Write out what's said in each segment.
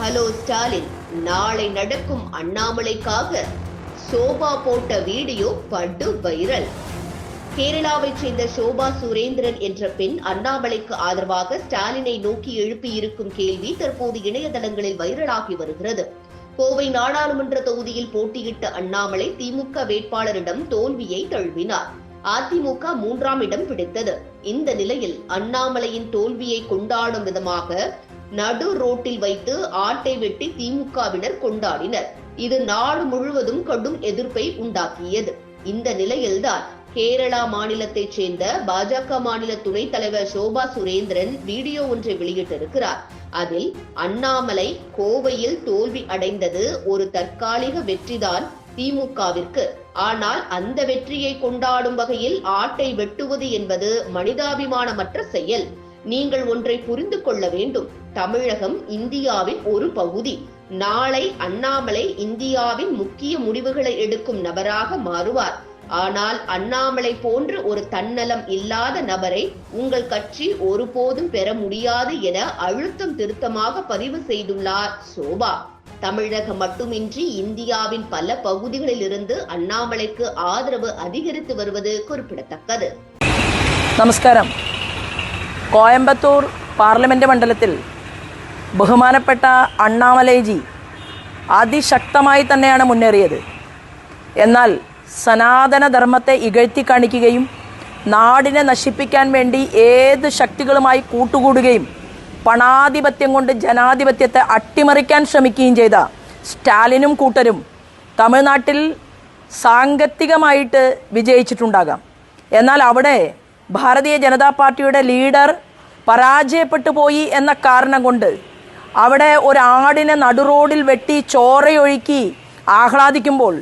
Hello Stalin நாளை நடக்கும் அண்ணாமலைக்காக சோபா போட்ட வீடியோ படு வைரல். கேரளாவைச் சேர்ந்த சோபா சுரேந்திரன் என்ற பெண் அண்ணாமலைக்கு ஆதரவாக ஸ்டாலினை நோக்கி எழுப்பியிருக்கும் கேள்வி தற்போது இணையதளங்களில் வைரலாகி வருகிறது. கோவை நாடாளுமன்ற தொகுதியில் போட்டியிட்ட அண்ணாமலை திமுக வேட்பாளரிடம் தோல்வியை தழுவினார். அதிமுக மூன்றாம் இடம் பிடித்தது. இந்த நிலையில் அண்ணாமலையின் தோல்வியை கொண்டாடும் விதமாக நடு ரோட்டில் வைத்து ஆட்டை வெட்டி திமுகவினர் கொண்டாடினர். இது நாடு முழுவதும் கடும் எதிர்ப்பை உண்டாக்கியது. இந்த நிலையில்தான் கேரளா மாநிலத்தைச் சேர்ந்த பாஜக மாநில துணைத் தலைவர் சோபா சுரேந்திரன் வீடியோ ஒன்றை வெளியிட்டிருக்கிறார். அதில் அண்ணாமலை கோவையில் தோல்வி அடைந்தது ஒரு தற்காலிக வெற்றிதான் திமுகவிற்கு. ஆனால் அந்த வெற்றியை கொண்டாடும் வகையில் ஆட்டை வெட்டுவது என்பது மனிதாபிமானமற்ற செயல். நீங்கள் ஒன்றை புரிந்து கொள்ள வேண்டும். தமிழகம் இந்தியாவின் ஒரு பகுதி. நாளை அண்ணாமலை இந்தியாவின் முக்கிய முடிவுகளை எடுக்கும் நபராக மாறுவார். ஆனால் அண்ணாமலை போன்று ஒரு தன்னலம் இல்லாத நபரை உங்கள் கட்சி ஒருபோதும் பெற முடியாது என அழுத்தம் திருத்தமாக பதிவு செய்துள்ளார் சோபா. தமிழகம் மட்டுமின்றி இந்தியாவின் பல பகுதிகளில் இருந்து அண்ணாமலைக்கு ஆதரவு அதிகரித்து வருவது குறிப்பிடத்தக்கது. நமஸ்காரம். കോയമ്പത്തൂർ പാർലമെന്റ് മണ്ഡലത്തിൽ ബഹുമാനപ്പെട്ട അണ്ണാമലൈജി അതിശക്തമായി തന്നെയാണ് മുന്നേറിയത്. എന്നാൽ സനാതനധർമ്മത്തെ ഇകഴ്ത്തി കാണിക്കുകയും നാടിനെ നശിപ്പിക്കാൻ വേണ്ടി ഏത് ശക്തികളുമായി കൂട്ടുകൂടുകയും പണാധിപത്യം കൊണ്ട് ജനാധിപത്യത്തെ അട്ടിമറിക്കാൻ ശ്രമിക്കുകയും ചെയ്ത സ്റ്റാലിനും കൂട്ടരും തമിഴ്നാട്ടിൽ സാങ്കത്തികമായിട്ട് വിജയിച്ചിട്ടുണ്ടാകാം. എന്നാൽ അവിടെ ഭാരതീയ ജനതാ പാർട്ടിയുടെ ലീഡർ പരാജയപ്പെട്ടു പോയി എന്ന കാരണം കൊണ്ട് അവിടെ ഒരാടിനെ നടുറോഡിൽ വെട്ടി ചോരയൊഴുക്കി ആഹ്ലാദിക്കുമ്പോൾ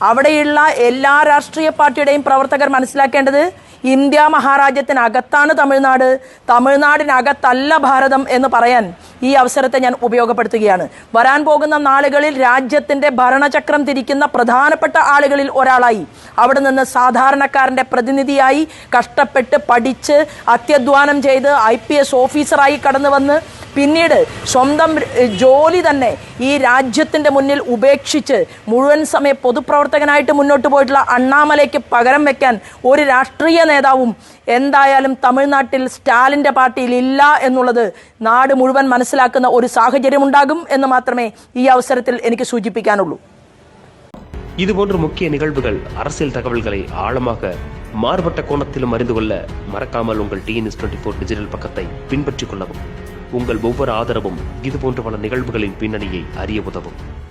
അവിടെയുള്ള എല്ലാ രാഷ്ട്രീയ പാർട്ടിയുടെയും പ്രവർത്തകർ മനസ്സിലാക്കേണ്ടത് ഇന്ത്യ മഹാരാജ്യത്തിനകത്താണ് തമിഴ്നാട്. തമിഴ്നാടിനകത്തല്ല ഭാരതം എന്ന് പറയാൻ ഈ അവസരത്തെ ഞാൻ ഉപയോഗപ്പെടുത്തുകയാണ്. വരാൻ പോകുന്ന നാളുകളിൽ രാജ്യത്തിന്റെ ഭരണചക്രം തിരിക്കുന്ന പ്രധാനപ്പെട്ട ആളുകളിൽ ഒരാളായി അവിടെ നിന്ന് സാധാരണക്കാരന്റെ പ്രതിനിധിയായി കഷ്ടപ്പെട്ട് പഠിച്ച് അത്യധ്വാനം ചെയ്ത് ഐ ഓഫീസറായി കടന്നു വന്ന് പിന്നീട് സ്വന്തം ഏഹ്, ജോലി തന്നെ ഈ രാജ്യത്തിൻ്റെ മുന്നിൽ ഉപേക്ഷിച്ച് മുഴുവൻ സമയ പൊതുപ്രവർത്തകനായിട്ട് മുന്നോട്ട് പോയിട്ടുള്ള അണ്ണാമലയ്ക്ക് പകരം വെക്കാൻ ഒരു രാഷ്ട്രീയ നേതാവും എന്തായാലും തമിഴ്നാട്ടിൽ സ്റ്റാലിൻ്റെ പാർട്ടിയിൽ ഇല്ല എന്നുള്ളത് നാട് മുഴുവൻ മനസ്സിലാക്കുന്ന ഒരു സാഹചര്യം ഉണ്ടാകും എന്ന് മാത്രമേ ഈ അവസരത്തിൽ എനിക്ക് സൂചിപ്പിക്കാനുള്ളൂ இதுபோன்ற முக்கிய நிகழ்வுகள் அரசியல் தகவல்களை ஆழமாக மாறுபட்ட கோணத்திலும் அறிந்து கொள்ள மறக்காமல் உங்கள் டிஎன்எஸ் டுவெண்ட்டி ஃபோர் டிஜிட்டல் பக்கத்தை பின்பற்றிக் கொள்ளவும் உங்கள் ஒவ்வொரு ஆதரவும் இதுபோன்ற பல நிகழ்வுகளின் பின்னணியை அறிய உதவும்.